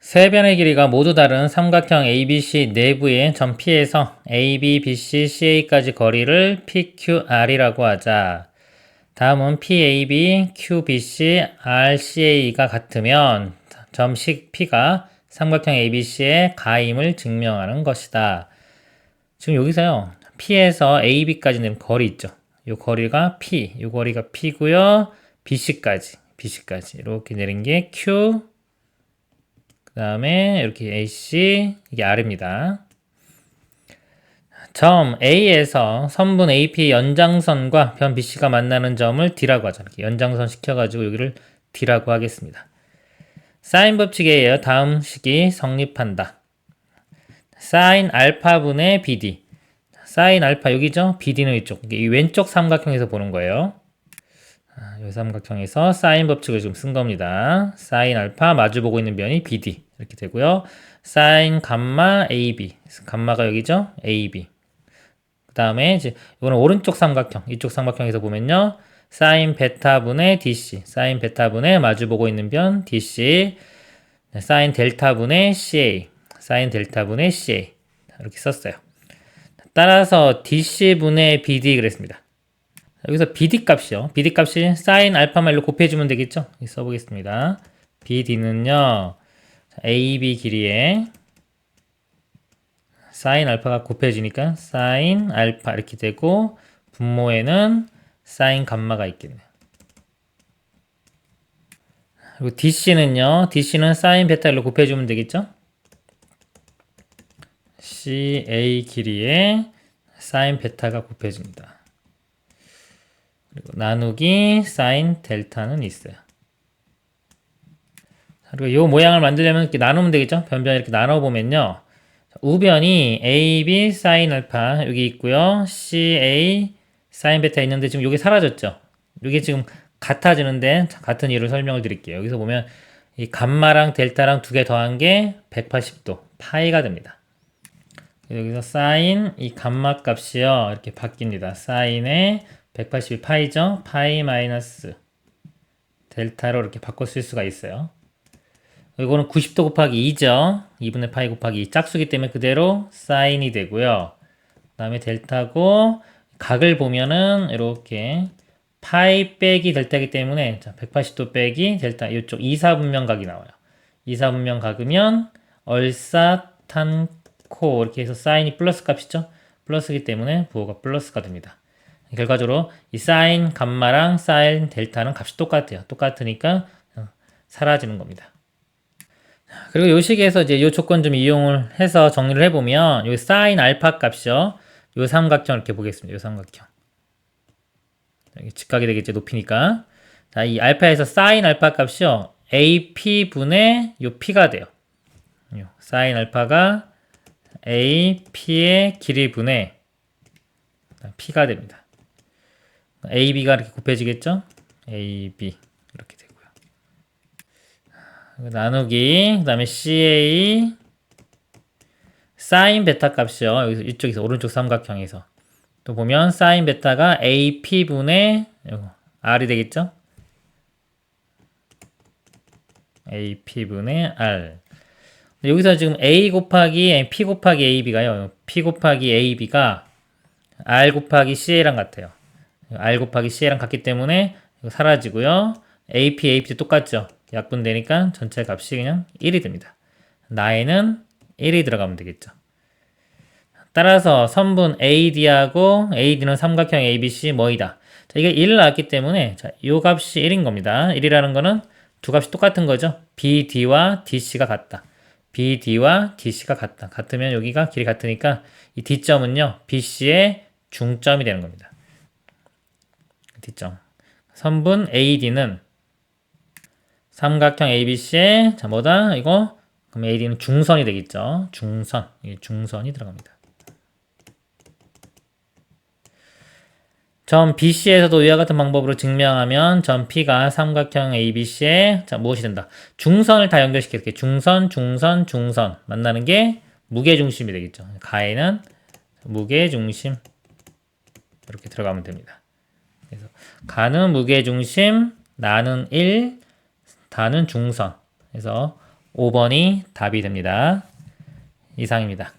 세 변의 길이가 모두 다른 삼각형 ABC 내부의 점 P에서 AB, BC, CA까지 거리를 PQR이라고 하자. 다음은 PAB, QBC, RCA가 같으면 점식 P가 삼각형 ABC의 가임을 증명하는 것이다. 지금 여기서요. P에서 AB까지 는 거리 있죠. 이 거리가 P, 이 거리가 P고요. BC까지, BC까지 이렇게 내린 게 Q, 그 다음에 이렇게 AC, 이게 R입니다. 점 A에서 선분 AP 연장선과 변 BC가 만나는 점을 D라고 하죠. 이렇게 연장선 시켜가지고 여기를 D라고 하겠습니다. 사인 법칙에 의해 다음 식이 성립한다. 사인 알파분의 BD. 사인 알파 여기죠? BD는 이쪽. 이 왼쪽 삼각형에서 보는 거예요. 이 삼각형에서 사인 법칙을 지금 쓴 겁니다. 사인 알파 마주보고 있는 변이 BD 이렇게 되고요. 사인 감마 AB 감마가 여기죠? AB 그 다음에 이제 이거는 오른쪽 삼각형 이쪽 삼각형에서 보면요. 사인 베타분의 DC 사인 베타분의 마주보고 있는 변 DC 네, 사인 델타분의 CA 사인 델타분의 CA 이렇게 썼어요. 따라서 DC분의 BD 그랬습니다. 여기서 BD 값이요. BD 값이 사인 알파 말로 곱해주면 되겠죠? 써보겠습니다. BD는요, AB 길이에 사인 알파가 곱해지니까 사인 알파 이렇게 되고 분모에는 사인 감마가 있겠네요. 그리고 DC는요, DC는 사인 베타로 곱해주면 되겠죠? CA 길이에 사인 베타가 곱해집니다. 그리고 나누기 사인 델타는 있어요. 그리고 이 모양을 만들려면 이렇게 나누면 되겠죠? 변변 이렇게 나눠보면요. 우변이 AB 사인 알파 여기 있고요. CA 사인 베타 있는데 지금 여기 사라졌죠? 이게 지금 같아지는데 같은 이유를 설명을 드릴게요. 여기서 보면 이 감마랑 델타랑 두 개 더한 게 180도 파이가 됩니다. 여기서 사인 이 감마 값이요. 이렇게 바뀝니다. 사인의 180이 파이죠? 파이 마이너스 델타로 이렇게 바꿔 쓸 수가 있어요. 이거는 90도 곱하기 2죠. 2분의 파이 곱하기 2 짝수기 때문에 그대로 사인이 되고요. 그 다음에 델타고 각을 보면은 이렇게 파이 빼기 델타이기 때문에 180도 빼기 델타 이쪽 2사분면 각이 나와요. 2사분면 각이면 얼사탄코 이렇게 해서 사인이 플러스 값이죠. 플러스기 때문에 부호가 플러스가 됩니다. 결과적으로 이 사인 감마랑 사인 델타는 값이 똑같아요. 똑같으니까 사라지는 겁니다. 그리고 이 식에서 이제 이 조건 좀 이용을 해서 정리를 해보면 이 사인 알파 값이요. 이 삼각형 이렇게 보겠습니다. 이 삼각형. 여기 직각이 되겠죠. 높이니까. 자, 이 알파에서 사인 알파 값이요. AP분의 요 P가 돼요. 요 사인 알파가 AP의 길이분의 P가 됩니다. AB가 이렇게 곱해지겠죠? AB 이렇게 되고요. 나누기 그다음에 CA 사인 베타 값이요. 여기서 이쪽에서 오른쪽 삼각형에서 또 보면 사인 베타가 AP분의 R이 되겠죠? AP분의 R. 여기서 지금 A 곱하기 P 곱하기 AB가요. P 곱하기 AB가 R 곱하기 CA랑 같아요. R 곱하기 C랑 같기 때문에 사라지고요. AP, AP 똑같죠. 약분되니까 전체 값이 그냥 1이 됩니다. 나에는 1이 들어가면 되겠죠. 따라서 선분 AD하고 AD는 삼각형 ABC 뭐이다. 자, 이게 1을 나왔기 때문에 자, 이 값이 1인 겁니다. 1이라는 거는 두 값이 똑같은 거죠. BD와 DC가 같다. BD와 DC가 같다. 같으면 여기가 길이 같으니까 이 D점은요. BC의 중점이 되는 겁니다. D점. 선분 AD는 삼각형 ABC의 자 뭐다 이거 그럼 AD는 중선이 되겠죠. 중선 이 중선이 들어갑니다. 점 BC에서도 이와 같은 방법으로 증명하면 점 P가 삼각형 ABC에 자 무엇이 된다. 중선을 다 연결시켜 이렇게 중선, 중선, 중선 만나는 게 무게 중심이 되겠죠. 가에는 무게 중심 이렇게 들어가면 됩니다. 그래서 가는 무게 중심, 나는 1, 다는 중선. 그래서 5번이 답이 됩니다. 이상입니다.